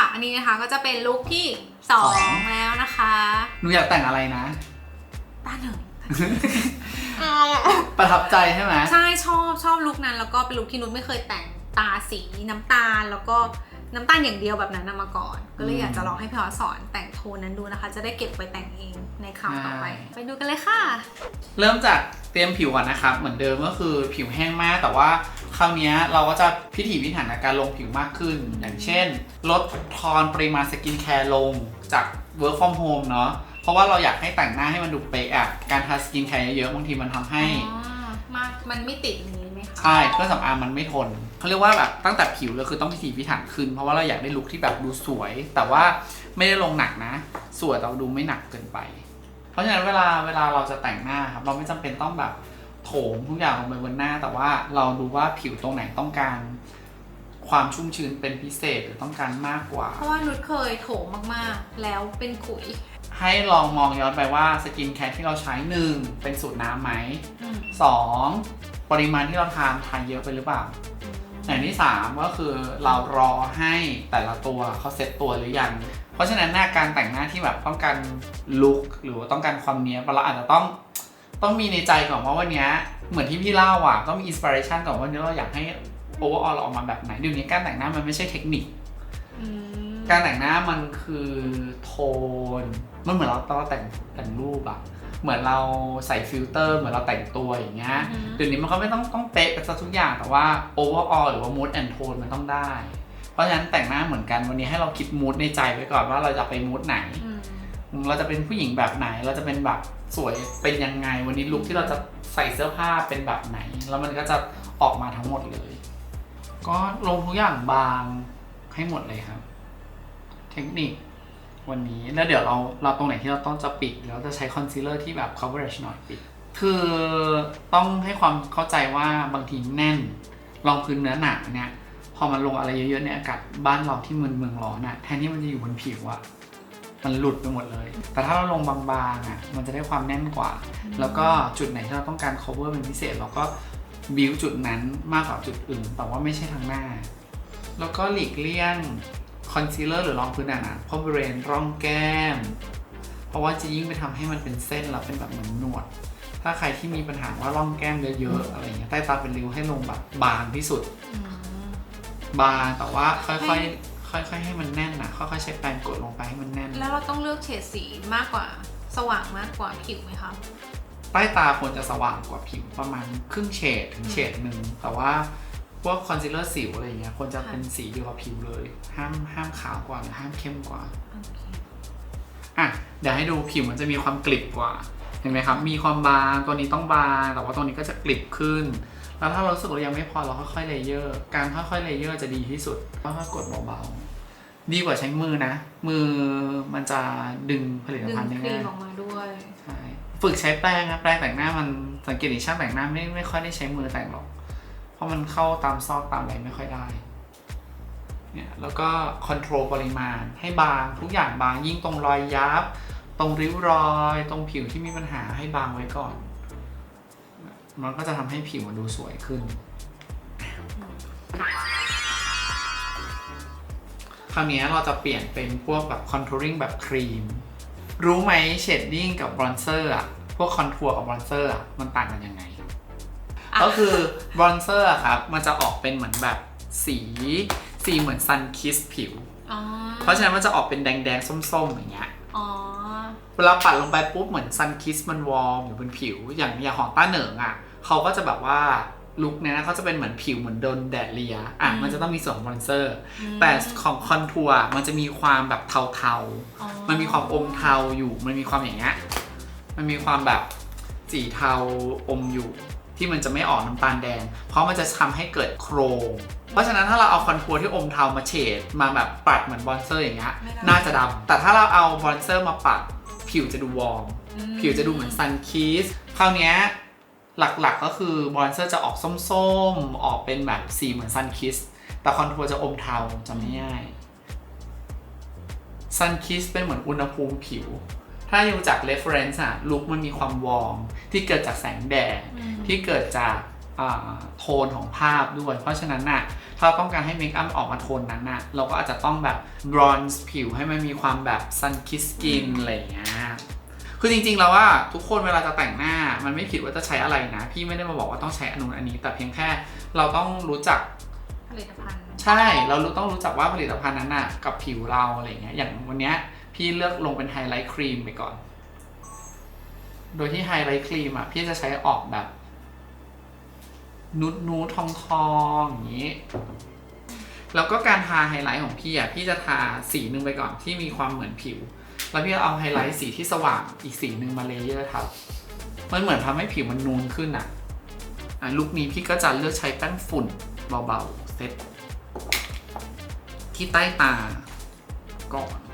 ค่ะ อันนี้นะคะก็จะเป็นลุคที่สองแล้วนะคะหนูอยากแต่งอะไรนะตาเหนึ่งประทับใจใช่ไหมใช่ชอบชอบลุคนั้นแล้วก็เป็นลุคที่นุชไม่เคยแต่งตาสีน้ำตาล แล้วก็ น้ำตาลอย่างเดียวแบบนั้นนะมาก่อน ก็เลยอยากจะลองให้พี่ออสสอนแต่งโทนนั้นดูนะคะ จะได้เก็บไปแต่งเองในคราวต่อไป ไปดูกันเลยค่ะ เริ่มจากเตรียมผิวก่อนนะครับ เหมือนเดิมก็คือผิวแห้งมาก แต่ว่าคราวเนี้ยเราก็จะพิถีพิถันในการลงผิวมากขึ้น อย่างเช่น ลดทอนปริมาณสกินแคร์ลงจาก work from home เนาะเพราะว่าเราอยากให้แต่งหน้าให้มันดูเป๊ะอะการทาสกินแคร์เยอะๆบางทีมันทำให้อ๋อมากมันไม่ติดอย่างนี้ไห มคะ ใช่เครื่องสำอางมันไม่ทนเขาเรียกว่าแบบตั้งแต่ผิวเลยคือต้องพิถีพิถันขึ้น เพราะว่าเราอยากได้ลุคที่แบบดูสวย แต่ว่าไม่ได้ลงหนักนะ สวยแต่ดูไม่หนักเกินไป เพราะฉะนั้นเวลาเวลาเราจะแต่งหน้าครับเราไม่จำเป็นต้องแบบโถมทุกอย่างลงไปบนหน้า แต่ว่าเราดูว่าผิวตรงไหนต้องการ ความชุ่มชื้นเป็นพิเศษหรือต้องการมากกว่า เพราะว่านุชเคยโถมมากๆ แล้วเป็นขุย ให้ลองมองย้อนไปว่าสกินแคร์ที่เราใช้หนึ่งเป็นสูตรน้ำไหมอืม สอง ปริมาณที่เราทานทานเยอะไปหรือเปล่าอย่างที่ 3 ก็คือเรารอให้แต่ละตัวเขาเซ็ตตัวหรือยัง เพราะฉะนั้นหน้าการแต่งหน้าที่แบบต้องการลุคหรือว่าต้องการความเนี้ยบเราอาจจะต้องต้องมีในใจก่อนว่าวันเนี้ยเหมือนที่พี่เล่าอะต้องมีอินสปิเรชันก่อนว่าวันนี้เราอยากให้โอเวอร์ออลออกมาแบบไหนเดี๋ยวนี้การแต่งหน้ามันไม่ใช่เทคนิคอืมการแต่งหน้ามันคือโทน มันเหมือนเราตอนเราแต่งแต่งรูปอะ เหมือนเราใส่ฟิลเตอร์ เหมือนเราแต่งตัวอย่างเงี้ยเดี๋ยวนี้มันก็ไม่ต้องต้องเป๊ะไปซะทุกอย่างแต่ว่า overall หรือว่า mood and tone มันต้องได้ เพราะฉะนั้นแต่งหน้าเหมือนกันวันนี้ให้เราคิด mood ในใจไว้ก่อนว่าเราจะไป mood ไหนอืมเราจะเป็นผู้หญิงแบบไหน เราจะเป็นแบบสวยเป็นยังไง วันนี้ลุคที่เราจะใส่เสื้อผ้าเป็นแบบไหน แล้วมันก็จะออกมาทั้งหมดเลย ก็ลงทุกอย่างบางให้หมดเลยครับ เทคนิค วันนี้แล้วเดี๋ยวเราเราตรงไหนที่เราต้องจะปิดเราจะใช้คอนซีลเลอร์ที่แบบ coverage หน่อยปิด คือต้องให้ความเข้าใจว่าบางทีแน่นรองพื้นเนื้อหนาเนี่ยพอมันลงอะไรเยอะๆในอากาศบ้านเราที่เมืองเมืองร้อนอะแทนที่มันจะอยู่บนผิวอะมันหลุดไปหมดเลย แต่ถ้าเราลงบางๆอะ มันจะได้ความแน่นกว่า แล้วก็จุดไหนที่เราต้องการ cover เป็นพิเศษ เราก็บิวจุดนั้นมากกว่าจุดอื่น แต่ว่าไม่ใช่ทางหน้า แล้วก็หลีกเลี่ยง คอนซีลเลอร์หรือรองพื้นหนาๆเพราะบริเวณร่องแก้ม เพราะว่าจะยิ่งไปทำให้มันเป็นเส้นแล้วเป็นแบบเหมือนหนวด ถ้าใครที่มีปัญหาว่าร่องแก้มเยอะๆอะไรเงี้ยใต้ตาเป็นริ้วให้ลงแบบบางที่สุดอืมบางแต่ว่าค่ให้อยๆค่อยๆให้มันแน่นนะค่อยๆใช้แปรงกดลงไปให้มันแน่น แล้วเราต้องเลือกเฉดสีมากกว่าสว่างมากกว่าผิวไหมคะใต้ตาควรจะสว่างกว่าผิวประมาณครึ่งเฉดถึงเฉดหนึ่งแต่ว่า พวกคอนซีลเลอร์สิวอะไรเงี้ยควรจะเป็นสีเดียวกับผิวเลย ห้ามห้ามขาวกว่าหรือห้ามเข้มกว่าโอเคอะเดี๋ยวให้ดูผิวมันจะมีความกริบกว่าเห็นไหมครับ มีความบางตัวนี้ต้องบางแต่ว่าตัวนี้ก็จะกริบขึ้น แล้วถ้าเรารู้สึกว่ายังไม่พอเราค่อยๆเลเยอร์ การค่อยๆเลเยอร์จะดีที่สุดค่อยๆกดเบาๆดีกว่าใช้มือนะ มือมันจะดึงผลิตดึงภัณฑ์ได้ครีง่ามยออกมาด้วยใช่ฝึกใช้แป้งนะแป้งแต่งหน้ามันสังเกตดิช่างแต่งหน้าไม่ไม่ค่อยได้ใช้มือแต่งหรอกเพ ราะมันเข้าตามซอกตามอะไรไม่ค่อยได้เนี่ยแล้วก็คอนโทรลปริมาณให้บางทุกอย่างบางยิ่งตรงรอยยับ ตรงริ้วรอย ตรงผิวที่มีปัญหาให้บางไว้ก่อน มันก็จะทำให้ผิวมันดูสวยขึ้น คราวนี้เราจะเปลี่ยนเป็นพวกแบบคอนทัวริงแบบครีม รู้ไหมเชดดิ้งกับบรอนเซอร์อะพวกคอนทัวร์กับบรอนเซอร์อะมันต่างกันยังไง ก็คือบรอนเซอร์อะครับ มันจะออกเป็นเหมือนแบบสีสีเหมือนซันคิสผิว อ๋อเพราะฉะนั้นมันจะออกเป็นแดงๆ ส้มๆ อย่างเงี้ย อ๋อ เวลาปัดลงไปปุ๊บเหมือนซันคิสมันวอร์มอยู่บนผิว อย่างอย่างของต้าเหนิงอะเขาก็จะแบบว่าลุคเนี้ยนะเขาจะเป็นเหมือนผิวเหมือนโดนแดดเลียอะอืม มันจะต้องมีส่วนของบรอนเซอร์ อืม แต่ของคอนทัวร์มันจะมีความแบบเทาอ๋อ ๆ มันมีความอมเทาอยู่ มันมีความอย่างเงี้ย มันมีความแบบสีเทาอมอยู่ ที่มันจะไม่ออกน้ำตาลแดง เพราะมันจะทำให้เกิดโครง เพราะฉะนั้นถ้าเราเอาคอนทัวร์ที่อมเทามาเฉดมาแบบปัดเหมือนบรอนเซอร์อย่างเงี้ยไม่ได้ น่าจะดำแต่ถ้าเราเอาบรอนเซอร์มาปัด ผิวจะดูวอร์ม อืม ผิวจะดูเหมือนซันคิส คราวเนี้ยหลักๆก็คือบรอนเซอร์จะออกส้มๆ ออกเป็นแบบสีเหมือนซันคิส แต่คอนทัวร์จะอมเทาจะไม่ง่ายซันคิสเป็นเหมือนอุณหภูมิผิว ถ้าอยู่จาก reference อะลุคมันมีความวอร์มที่เกิดจากแสงแดดอืมที่เกิดจากอ่าโทนของภาพด้วย เพราะฉะนั้นน่ะถ้าเราต้องการให้เมคอัพออกมาโทนนั้นน่ะเราก็อาจจะต้องแบบบรอนซ์ผิวให้มันมีความแบบซันคิสกินอะไรอย่างเงี้ยคือจริงๆแล้วว่าทุกคนเวลาจะแต่งหน้ามันไม่ผิดว่าจะใช้อะไรนะ พี่ไม่ได้มาบอกว่าต้องใช้อันนู้นอันนี้ แต่เพียงแค่เราต้องรู้จักผลิตภัณฑ์ ใช่เรารู้ต้องรู้จักว่าผลิตภัณฑ์นั้นน่ะกับผิวเราอะไรเงี้ยอย่างวันเนี้ย พี่เลือกลงเป็นไฮไลท์ครีมไปก่อน โดยที่ไฮไลท์ครีมอะ พี่จะใช้ออกแบบ นูดนูดทองทองอย่างนี้ แล้วก็การทาไฮไลท์ของพี่อะ พี่จะทาสีหนึ่งไปก่อนที่มีความเหมือนผิว แล้วพี่เอาไฮไลท์สีที่สว่างอีกสีหนึ่งมาเลเยอร์ทับ มันเหมือนทำให้ผิวมันนูนขึ้นอะอะลุคนี้พี่ก็จะเลือกใช้แป้งฝุ่นเบาๆเซตที่ใต้ตาก่อน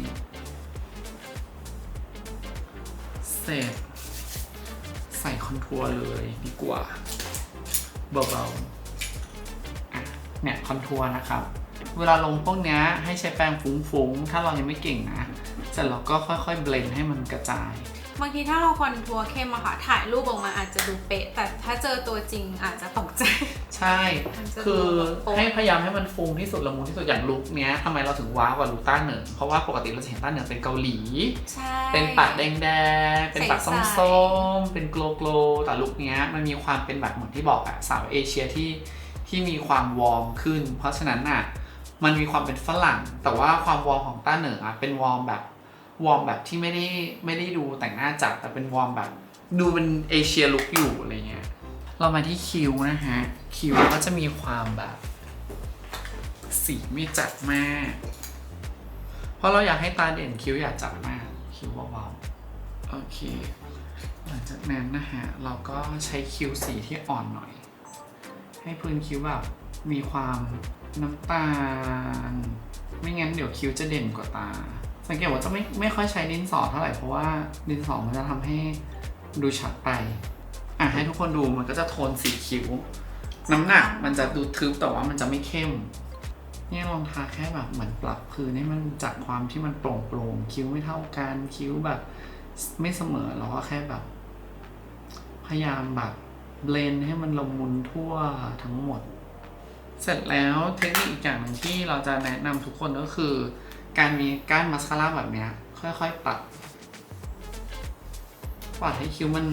นี้ เสร็จ ใส่คอนทัวร์เลยดีกว่าเบาๆเนี่ยคอนทัวร์นะครับ เวลาลงพวกนี้ให้ใช้แปรงฟุ้งๆ ถ้าเรายังไม่เก่งนะเสร็จแล้วก็ค่อยๆ เบลนให้มันกระจายบางทีถ้าเราคอนทัวร์เข้มอะค่ะ ถ่ายรูปออกมาอาจจะดูเป๊ะ แต่ถ้าเจอตัวจริงอาจจะตกใจ ใช่มันจะดูคือแบบโป๊ะให้พยายามให้มันฟุ้งที่สุดละมุนที่สุดอย่างลุคเนี้ยทำไมเราถึงว้าวกว่าลุคต้าเหนิงเพราะว่าปกติเราจะเห็นต้าเหนิงเป็นเกาหลี ใช่ เป็นปากแดงๆเป็นปากใสๆส้มๆ เป็นโกลโกลแต่ลุคเนี้ยมันมีความเป็นแบบเหมือนที่บอกอะสาวเอเชียที่ที่มีความวอร์มขึ้น เพราะฉะนั้นน่ะมันมีความเป็นฝรั่ง แต่ว่าความวอร์มของต้าเหนิงอะเป็นวอร์มแบบวอร์มแบบที่ไม่ได้ไม่ได้ดูแต่งหน้าจัดแต่เป็นวอร์มแบบ ดูเป็นเอเชียลุคอยู่อะไรเงี้ย เรามาที่คิ้วนะฮะ คิ้วก็จะมีความแบบ สีไม่จัดมาก เพราะเราอยากให้ตาเด่นคิ้วอยากจัดมาก คิ้วเบาๆ โอเค หลังจากนั้นนะฮะ เราก็ใช้คิ้วสีที่อ่อนหน่อย ให้พื้นคิ้วแบบมีความน้ำตาล ไม่งั้นเดี๋ยวคิ้วจะเด่นกว่าตา สังเกตว่าจะไม่ไม่ค่อยใช้ดินสอเท่าไหร่เพราะว่าดินสอมันจะทำให้ดูชัดไป อะให้ทุกคนดูมันก็จะโทนสีคิ้ว น้ำหนักมันจะดูทึบแต่ว่ามันจะไม่เข้มนี่ลองทาแค่แบบเหมือนปรับพื้นให้มันจากความที่มันโปร่งโปร่งๆคิ้วไม่เท่ากันคิ้วแบบ ไม่เสมอเราก็แค่แบบ พยายามแบบเบลนให้มันละมุนทั่วทั้งหมด เสร็จแล้วเทคนิคอีกอย่างหนึ่งที่เราจะแนะนำทุกคนก็คือ การมีก้านมาสคาร่าแบบเนี้ยค่อยๆปัดปัดให้คิ้วมัน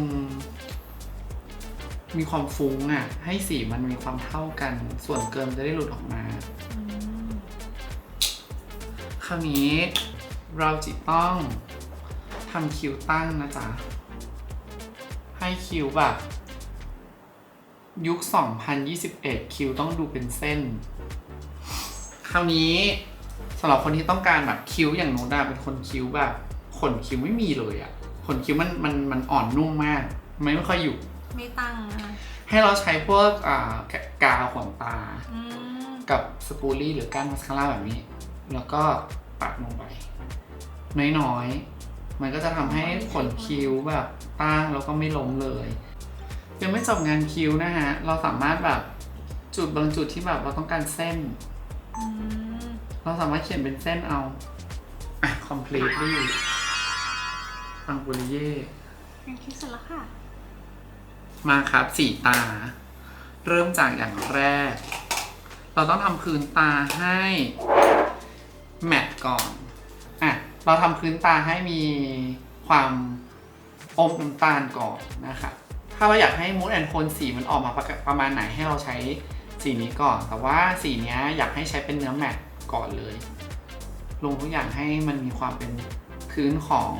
มีความฟุ้งอะ ให้สีมันมีความเท่ากัน ส่วนเกินมันจะได้หลุดออกมา คราวนี้เราจะต้องทำคิ้วตั้งนะจ๊ะ ให้คิ้วแบบ ยุค 2021 คิ้วต้องดูเป็นเส้น คราวนี้สำหรับคนที่ต้องการแบบคิ้วอย่างโน้ตอะเป็นคนคิ้วแบบขนคิ้วไม่มีเลยอะขนคิ้วมันมันมันอ่อนนุ่มมาก ไม่ไม่ค่อยอยู่ ไม่ตั้งนะให้เราใช้พวกอ่ากาวขนตา อืมกับสปูลี่หรือก้านมาสคาร่าแบบนี้ แล้วก็ปัดลงไป น้อยๆ มันก็จะทำให้ขนคิ้วแบบตั้งแล้วก็ไม่ล้มเลย ยังไม่จบงานคิ้วนะฮะ เราสามารถแบบจุดบางจุดที่แบบเราต้องการเส้น อืมเราสามารถเขียนเป็นเส้นเอาอะ completely ปังปุริเย่งานคิดเสร็จแล้วค่ะ มาครับสีตา เริ่มจากอย่างแรก เราต้องทำพื้นตาให้ แมตต์ก่อน อะ เราทำพื้นตาให้มีความอมน้ำตาลก่อนนะคะ ถ้าเราอยากให้มูดแอนโทนสีมันออกมาประประมาณไหนให้เราใช้สีนี้ก่อน แต่ว่าสีนี้อยากให้ใช้เป็นเนื้อแมตต์ก่อนเลย ลงทุกอย่างให้มันมีความเป็นพื้นของ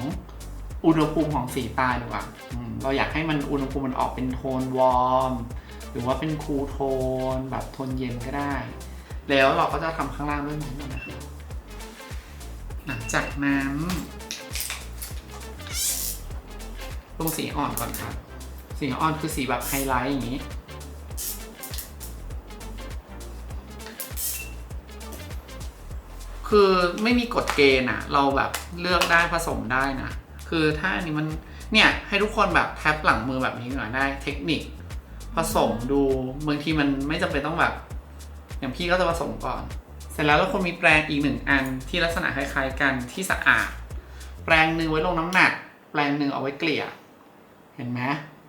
อุณหภูมิของสีตาดีกว่าอืมเราอยากให้มันอุณหภูมิมันออกเป็นโทนวอร์มหรือว่าเป็นคูลโทน แบบโทนเย็นก็ได้ แล้วเราก็จะทำข้างล่างด้วยนี้นะครับหลังจากนั้นลงสีอ่อนก่อนครับ สีอ่อนคือสีแบบไฮไลท์อย่างนี้ คือไม่มีกฎเกณฑ์อะเราแบบเลือกได้ผสมได้นะ คือถ้าอันนี้มันเนี่ยให้ทุกคนแบบแท็บหลังมือแบบนี้หน่อยได้เทคนิค ผสมดูบางทีมันไม่จำเป็นต้องแบบ อย่างพี่ก็จะผสมก่อน เสร็จแล้วเราควรมีแปรงอีกหนึ่งอันที่ลักษณะคล้ายๆกันที่สะอาด แปรงหนึ่งไว้ลงน้ำหนัก แปรงหนึ่งเอาไว้เกลี่ย เห็นไหม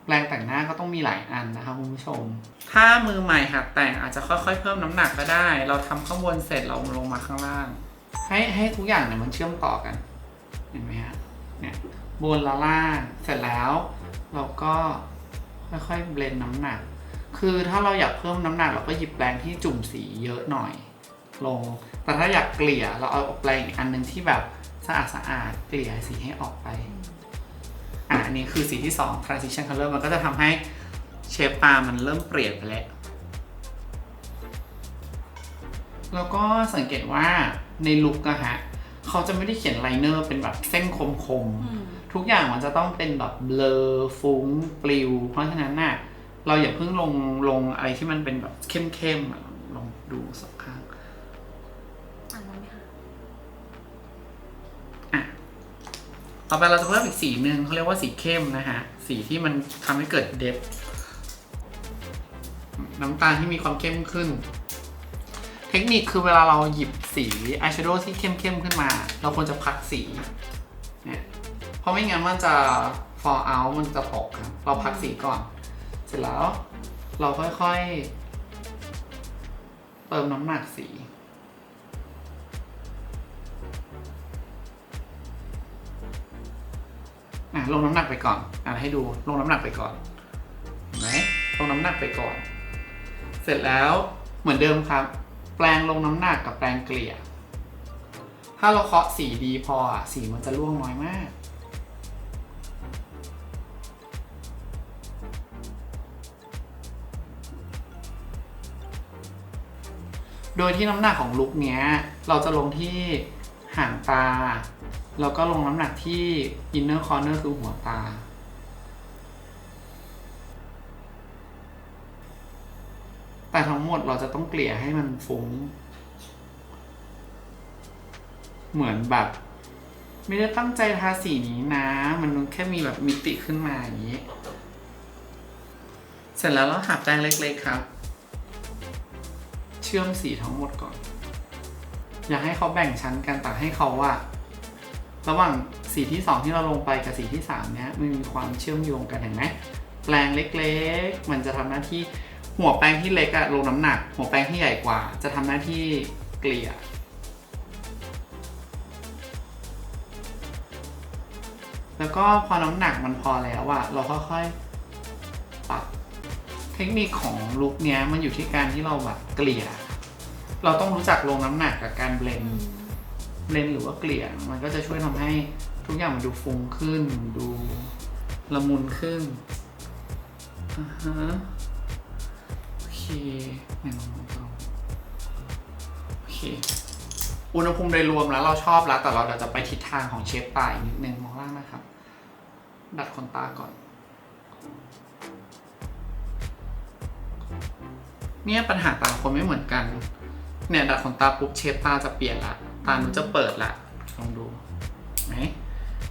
แปรงแต่งหน้าก็ต้องมีหลายอันนะคะคุณผู้ชม ถ้ามือใหม่หัดแต่งอาจจะค่อยๆ เพิ่มน้ำหนักก็ได้ เราทำข้างบนเสร็จเราลงมาข้างล่าง ให้ให้ทุกอย่างเนี่ยมันเชื่อมต่อกัน เห็นไหมฮะ เนี่ยบนละล่างเสร็จแล้ว เราก็ค่อยๆเบลนน้ำหนัก คือถ้าเราอยากเพิ่มน้ำหนักเราก็หยิบแปรงที่จุ่มสีเยอะหน่อยลง แต่ถ้าอยากเกลี่ยเราเอาแปรงอีกอันหนึ่งที่แบบสะอาดสะอาดๆเกลี่ยสีให้ออกไปอะอันนี้คือสีที่ 2 transition color มันก็จะทำให้เชฟตามันเริ่มเปลี่ยนไปแล้วแล้วก็สังเกตว่าในลุคอะฮะ เขาจะไม่ได้เขียนไลเนอร์เป็นแบบเส้นคมอืมๆ ทุกอย่างมันจะต้องเป็นแบบเบลอฟุ้งปลิว เพราะฉะนั้นน่ะเราอย่าเพิ่งลงลงอะไรที่มันเป็นแบบเข้มๆอะลองดูสักครั้งอ่านได้ไหมคะอะต่อไปเราจะเพิ่มอีกสีหนึ่งเขาเรียกว่าสีเข้มนะฮะ สีที่มันทำให้เกิดเดฟน้ำตาลที่มีความเข้มขึ้นเทคนิคคือเวลาเราหยิบสีอายแชโดว์ที่เข้มๆขึ้นมา เราควรจะพักสีเนี่ยเพราะไม่งั้นมันจะ fall out มันจะตกครับ เราพักสีก่อน เสร็จแล้วเราค่อยๆ เติมน้ำหนักสีอะลงน้ำหนักไปก่อนอ่านให้ดูลงน้ำหนักไปก่อนเห็นไหมลงน้ำหนักไปก่อน เสร็จแล้วเหมือนเดิมครับ แปลงลงน้ำหนักกับแปลงเกลี่ย ถ้าเราเคาะสีดีพออะสีมันจะร่วงน้อยมากโดยที่น้ำหนักของลุคเนี้ย เราจะลงที่ห่างตา แล้วก็ลงน้ำหนักที่ inner corner คือหัวตา แต่ทั้งหมดเราจะต้องเกลี่ยให้มันฟุง้ง เหมือนแบบ ไม่ได้ตั้งใจทาสีนี้นะ มันแค่มีแบบมิติขึ้นมาอย่างนี้ เสร็จแล้วเราหาแปรงเล็กๆครับ เชื่อมสีทั้งหมดก่อน อยากให้เขาแบ่งชั้นกันแต่ให้เขาว่าระหว่างสีที่ 2 ที่เราลงไปกับสีที่ 3 เนี้ยมันมีความเชื่อมโยงกันเห็นไหมแปลงเล็กๆ มันจะทำหน้าที่ หัวแปลงที่เล็กอะลงน้ำหนัก หัวแปลงที่ใหญ่กว่า จะทำหน้าที่เกลี่ยแล้วก็พอน้ำหนักมันพอแล้วอะเราค่อยๆปรับเทคนิคของลุคเนี้ยมันอยู่ที่การที่เราแบบเกลี่ย เราต้องรู้จักลงน้ำหนักกับการเบลนเบลนหรือว่าเกลี่ยมันก็จะช่วยทำให้ทุกอย่างมันดูฟุ้งขึ้น ดูละมุนขึ้นอ่าฮะ หนึ่งสองโอเค อุณหภูมิโดยรวมแล้วเราชอบแล้ว แต่เราเดี๋ยวจะไปทิศทางของเชฟตาอีกนิดนึงมองล่างนะครับ ดัดขนตาก่อน เนี่ยปัญหาต่าคนไม่เหมือนกัน เนี่ยดัดขนตาปุ๊บเชฟตาจะเปลี่ยนละ ตาหนูจะเปิดละลองดูไหม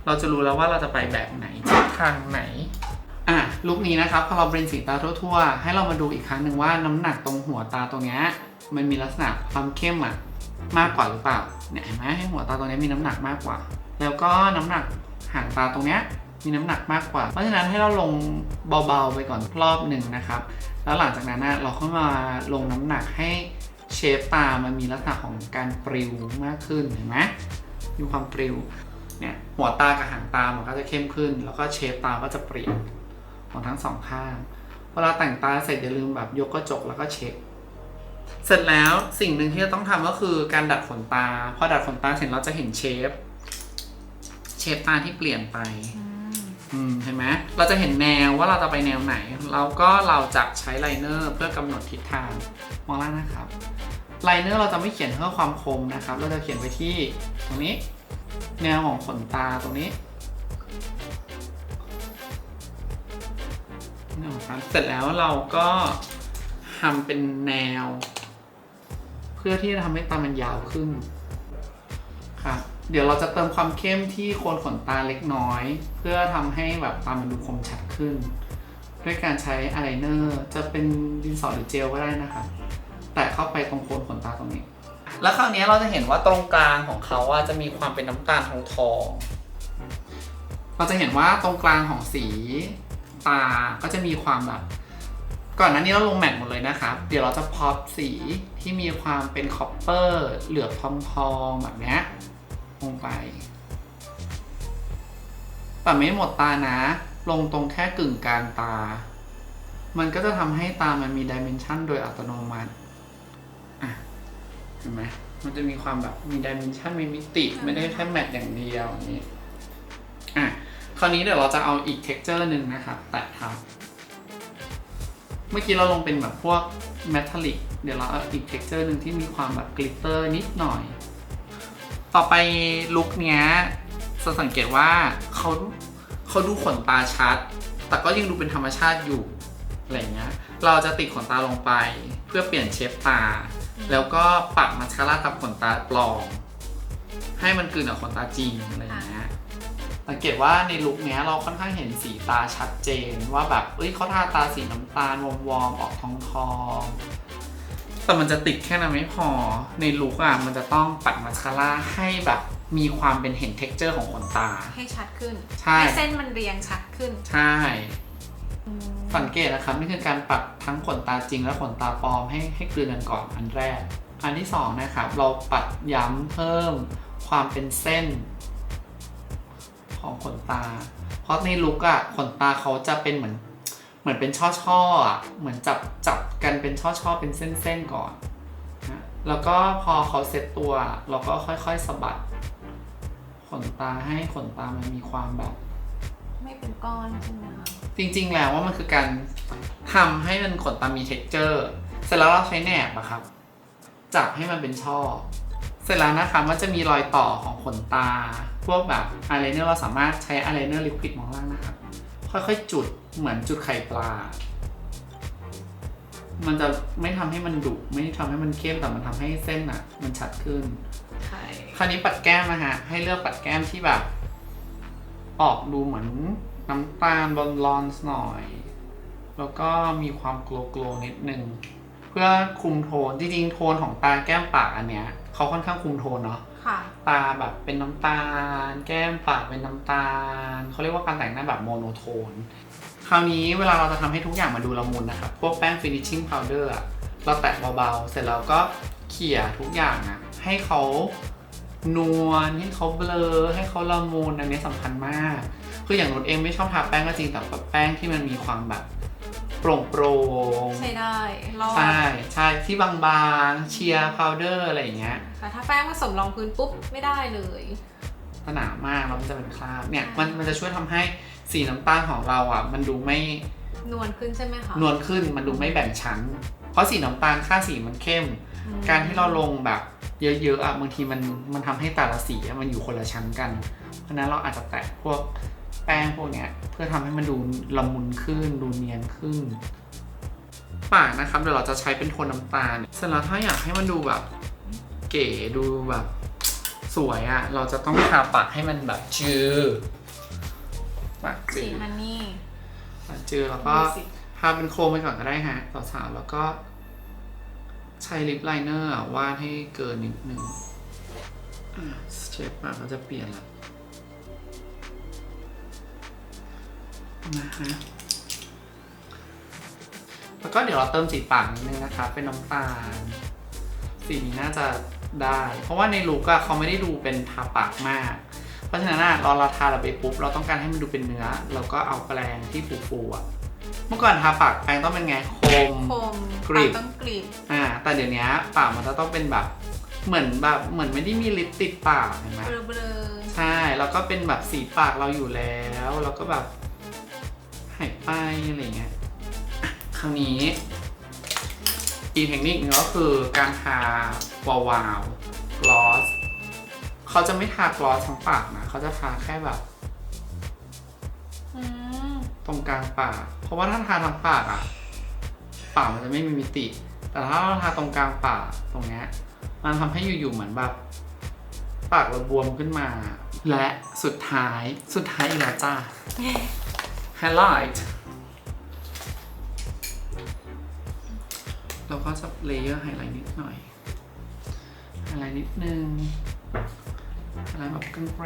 เราจะรู้แล้วว่าเราจะไปแบบไหนทิศทางไหน ลุคนี้นะครับพอเราเบรนสีตาทั่วๆ ให้เรามาดูอีกครั้งหนึ่งว่าน้ำหนักตรงหัวตาตรงเนี้ยมันมีลักษณะความเข้มอะมากกว่าหรือเปล่าเนี่ยเห็นไหมให้หัวตาตรงเนี้ยมีน้ำหนักมากกว่า แล้วก็น้ำหนักห่างตาตรงเนี้ยมีน้ำหนักมากกว่า เพราะฉะนั้นให้เราลงเบาๆไปก่อนรอบหนึ่งนะครับ แล้วหลังจากนั้นนะเราเข้ามาลงน้ำหนักให้เชฟตามันมีลักษณะของการปริวมากขึ้นเห็นไหมมีความปริวเนี่ยหัวตากับหางตามันก็จะเข้มขึ้น แล้วก็เชฟตาก็จะเปลี่ยน ของทั้งสองข้างเวลาแต่งตาเสร็จอย่าลืมแบบยกกระจกแล้วก็เช็ค เสร็จแล้วสิ่งหนึ่งที่จะต้องทำก็คือการดัดขนตา พอดัดขนตาเสร็จเราจะเห็นเชฟ เชฟตาที่เปลี่ยนไปอืมอืมเห็นไหมเราจะเห็นแนวว่าเราจะไปแนวไหน แล้วก็เราจะใช้ไลเนอร์เพื่อกำหนดทิศทางมองล่างนะครับไลเนอร์เราจะไม่เขียนเพื่อความคมนะครับ เราจะเขียนไปที่ตรงนี้ แนวของขนตาตรงนี้ แนวของตาเสร็จแล้วเราก็ทำเป็นแนว เพื่อที่จะทำให้ตามันยาวขึ้นครับเดี๋ยวเราจะเติมความเข้มที่โคนขนตาเล็กน้อย เพื่อทำให้แบบตามันดูคมชัดขึ้น ด้วยการใช้อายไลเนอร์จะเป็นดินสอหรือเจลก็ได้นะครับแตะเข้าไปตรงโคนขนตาตรงนี้ แล้วคราวนี้เราจะเห็นว่าตรงกลางของเขาว่าจะมีความเป็นน้ำตาลทองทองๆเราจะเห็นว่าตรงกลางของสี ตาก็จะมีความแบบ ก่อนหน้านี้เราลงแมทหมดเลยนะครับ เดี๋ยวเราจะพอปสีที่มีความเป็นคอปเปอร์เหลือบทองทองๆแบบนี้ลงไป แต่ไม่หมดตานะ ลงตรงแค่กึ่งกลางตา มันก็จะทำให้ตามันมีดิเมนชันโดยอัตโนมัติอะเห็นไหมมันจะมีความแบบมีดิเมนชันมีมิติ ไม่ได้แค่แมทอย่างเดียวนี้อะ ราวนี้เดี๋ยวเราจะเอาอีกเท็กเจอร์หนึ่งนะครับแตะทับเมื่อกี้เราลงเป็นแบบพวกเมทัลลิกเดี๋ยวเราเอาอีกเท็กเจอร์หนึ่งที่มีความแบบกลิตเตอร์นิดหน่อย ต่อไปลุคเนี้ยจะสังเกตว่าเขาเขาดูขนตาชัด แต่ก็ยังดูเป็นธรรมชาติอยู่อะไรเงี้ย เราจะติดขนตาลงไป เพื่อเปลี่ยนเชฟตา แล้วก็ปัดมาสคาร่าทับขนตาปลอมให้มันกลืนกับขนตาจริงอะไรเงี้ย สังเกตว่าในลุคเนี้ยเราค่อนข้างเห็นสีตาชัดเจนว่าแบบเอ้ยเขาทาตาสีน้ำตาลวอมวอมๆออกทองทองๆแต่มันจะติดแค่นั้นไม่พอ ในลุคอะมันจะต้องปัดมาสคาร่าให้แบบมีความเป็นเห็นเท็กเจอร์ของขนตา ให้ชัดขึ้นใช่ ให้เส้นมันเรียงชัดขึ้นใช่ อืมสังเกตนะครับนี่คือการปัดทั้งขนตาจริงและขนตาปลอมให้ให้กลืนกันก่อนอันแรก อันที่สองนะครับเราปัดย้ำเพิ่มความเป็นเส้น ของขนตา เพราะในลุกอะขนตาเขาจะเป็นเหมือน เหมือนเป็นช่อช่อๆอะเหมือนจับจับกันเป็นช่อช่อๆเป็นเส้นๆก่อนนะแล้วก็พอเขาเซ็ตตัว เราก็ค่อยๆสะบัด ขนตาให้ขนตามันมีความแบบ ไม่เป็นก้อนใช่ไหมคะจริงๆแล้วว่ามันคือการทำให้มันขนตามี texture เสร็จแล้วเราใช้แหนบอะครับ จับให้มันเป็นช่อ เสร็จแล้วนะคะมันจะมีรอยต่อของขนตา พวกแบบอายไลเนอร์เราสามารถใช้อายไลเนอร์ลิควิดมองล่างนะครับ ค่อยๆจุดเหมือนจุดไข่ปลา มันจะไม่ทำให้มันดุไม่ทำให้มันเข้มแต่มันทำให้เส้นอะมันชัดขึ้นใช่คราวนี้ปัดแก้มนะฮะให้เลือกปัดแก้มที่แบบ ออกดูเหมือนน้ำตาลบอลลอนหน่อย แล้วก็มีความโกลโกลนิดนึง เพื่อคุมโทนจริงๆโทนของตาแก้มปากอันเนี้ย เขาค่อนข้างคุมโทนเนาะค่ะ ตาแบบเป็นน้ำตาล แก้มปากเป็นน้ำตาลเขาเรียกว่าการแต่งหน้าแบบโมโนโทน คราวนี้เวลาเราจะทำให้ทุกอย่างมาดูละมุนนะครับ พวกแป้ง finishing powder อะเราแตะเบาๆ เสร็จแล้วก็เขี่ยทุกอย่างอะให้เขานวลให้เขาเบลอ ให้เขาละมุนอันนี้สำคัญมาก คืออย่างนุชเองไม่ชอบทาแป้งก็จริงแต่แบบแป้งที่มันมีความแบบ โปร่งโปร่งๆใช้ได้รอดใช่ใช่ที่บางๆ เชียร์พาวเดอร์อะไรอย่างเงี้ยแต่ถ้าแป้งผสมรองพื้นปุ๊บไม่ได้เลยสนามากแล้วมันจะเป็นคราบเนี่ยมันมันจะช่วยทำให้สีน้ำตาลของเราอะ มันดูไม่นวลขึ้นใช่ไหมคะนวลขึ้นมันดูไม่แบ่งชั้น เพราะสีน้ำตาลค่าสีมันเข้มอืมการที่เราลงแบบเยอะๆอะบางทีมันมันทำให้แต่ละสีอะมันอยู่คนละชั้นกัน เพราะฉะนั้นเราอาจจะแตะพวก แป้งพวกเนี้ย เพื่อทำให้มันดูละมุนขึ้น ดูเนียนขึ้น ปากนะครับเดี๋ยวเราจะใช้เป็นโทนน้ำตาลเสร็จแล้วถ้าอยากให้มันดูแบบ เก๋ดูแบบ สวยอะ่ะ เราจะต้องทาปากให้มันแบบจือปากจืสีอฮันนี่ ปากจือแล้วก็ดูสิ ทาเป็นโครงไปก่อนก็ได้ฮะสาวๆแล้วก็ ใช้ลิปไลเนอร์อะวาดให้เกินนิดนึงอะเชฟปากก็จะเปลี่ยนละ นะฮะแล้วก็เดี๋ยวเราเติมสีปากนิดนึงนะคะ เป็นน้ำตาล สีนี้น่าจะได้ เพราะว่าในลุกอะเขาไม่ได้ดูเป็นทาปากมาก เพราะฉะนั้นอะเราเราทาเราไปปุ๊บเราต้องการให้มันดูเป็นเนื้อ เราก็เอาแปรงที่ฟูๆอะเมื่อก่อนทาปากแปรงต้องเป็นไงคมโคมกรีบปากต้องกรีบอ่า แต่เดี๋ยวนี้ปากมันจะต้องเป็นแบบเหมือนแบบเหมือนไม่ได้มีลิปติดปากเห็นไหมเบลอเบลอใช่แล้วก็เป็นแบบสีปากเราอยู่แล้ว แล้วก็แบบ หายไปอะไรเงี้ยอะคราวนี้อีกเทคนิคหนึงก็คือการทาวาวาวกลอสเขาจะไม่ทากลอสทั้งปากนะเขาจะทาแค่แบบอืมตรงกลางปาก เพราะว่าถ้าทาทั้งปากอะปากมันจะไม่มีมิติ แต่ถ้าเราทาตรงกลางปากตรงเนี้ยมันทำให้อยู่ๆเหมือนแบบ ปากเราบวมขึ้นมา และสุดท้ายสุดท้ายอีกแล้วจ้า highlight เราก็จะเลเยอร์ไฮไลท์นิดหน่อยไฮไลท์นิดนึงไฮไลท์แบบแกล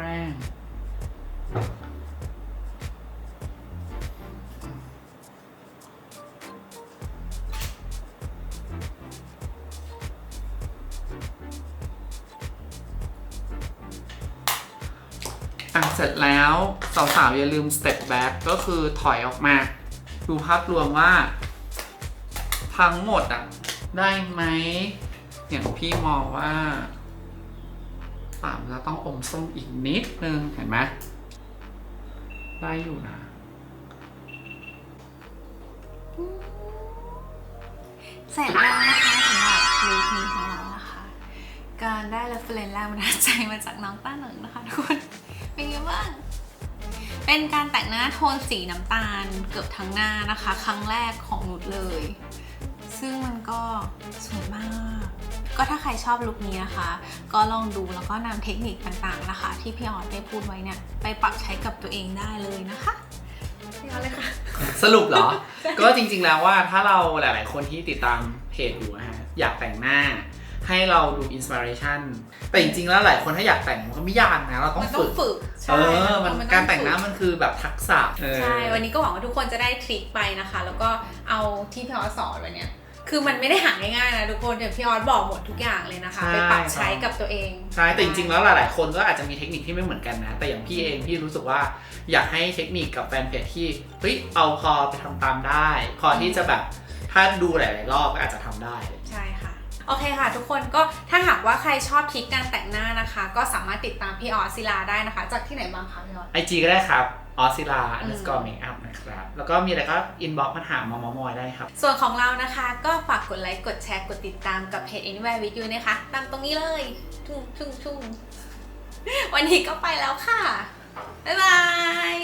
างเสร็จแล้ว สาวๆอย่าลืม step back ก็คือถอยออกมา ดูภาพรวมว่า ทั้งหมดอะได้ไหมอย่างพี่มองว่าปากมันจะต้องอมส้มอีกนิดนึง เห็นไหมได้อยู่นะ เสร็จแล้วนะคะสำหรับลุคนี้ของเรานะคะ การได้ reference แรงบันดาลใจมาจากน้องต้าหนิงนะคะทุกคน เป็นยังไงบ้าง เป็นการแต่งหน้าโทนสีน้ำตาลเกือบทั้งหน้านะคะ ครั้งแรกของนุชเลย ซึ่งมันก็สวยมาก ก็ถ้าใครชอบลุคนี้นะคะ ก็ลองดูแล้วก็นำเทคนิคต่างๆนะคะ ที่พี่ออดได้พูดไว้เนี่ยไปปรับใช้กับตัวเองได้เลยนะคะพี่ออดเลยค่ะ สรุปเหรอ ก็จริงๆแล้วว่าถ้าเราหลาย ๆ คนที่ติดตามเพจอยู่นะฮะอยากแต่งหน้า ให้เราดูอินสปิเรชันแต่จริงๆแล้วหลายคนถ้าอยากแต่งมันก็ไม่ยากนะ เราต้องมันต้อฝึงก ฝึกเอใช่อ มันต้องการแต่งหน้าฝึมันคือแบบทักษะเออ ใช่ วันนี้ก็หวังว่าทุกคนจะได้ทริคไปนะคะ แล้วก็เอาที่พี่ออสสอนไว้เนี่ยคือมันไม่ได้หาง่ายๆนะทุกคนเดี๋ยวพี่ออสบอกหมดทุกอย่างเลยนะคะ ใช่ ไปปรับใช้กับตัวเองใช่ แต่จริงๆ แล้วหลายๆ คนก็อาจจะมีเทคนิคที่ไม่เหมือนกันนะ แต่อย่างพี่เองพี่รู้สึกว่าอยากให้เทคนิคกับแฟนเพจที่เฮ้ยเอาพอไปทำตามได้ พอที่จะแบบถ้าดูหลายๆรอบก็อาจจะทำได้ ใช่ค่ะ โอเคค่ะ ทุกคนก็ถ้าหากว่าใครชอบทริคการแต่งหน้านะคะ ก็สามารถติดตามพี่ออสศิลาได้นะคะ จากที่ไหนบ้างคะพี่ออสไอจีก็ได้ครับออซิลาอืม underscore makeup นะครับ แล้วก็มีอะไรก็อินบ็อกมาถามมอมอมอยได้ครับ ส่วนของเรานะคะ ก็ฝากกดไลค์กดแชร์กดติดตามกับเพจ Anywhere with you นะคะ ตามตรงนี้เลยทุ่งทุ่งทุ่งวันนี้ก็ไปแล้วค่ะ บ๊ายบาย